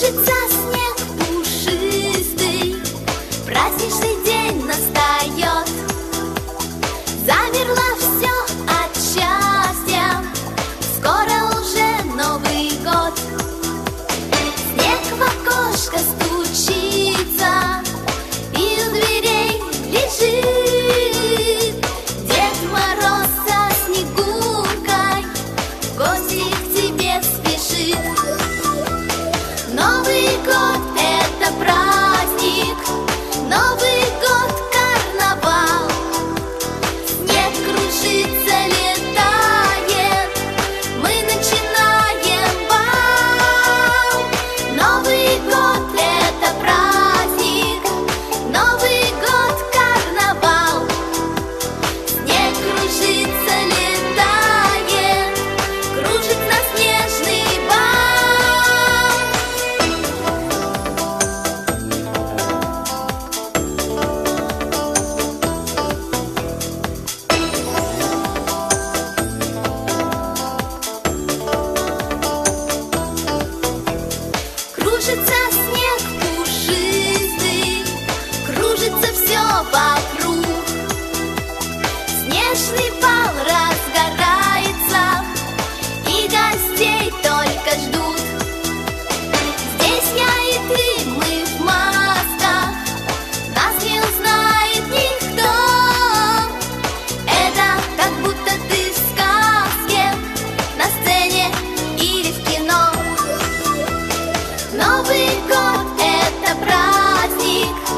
кружится Новый год это праздник.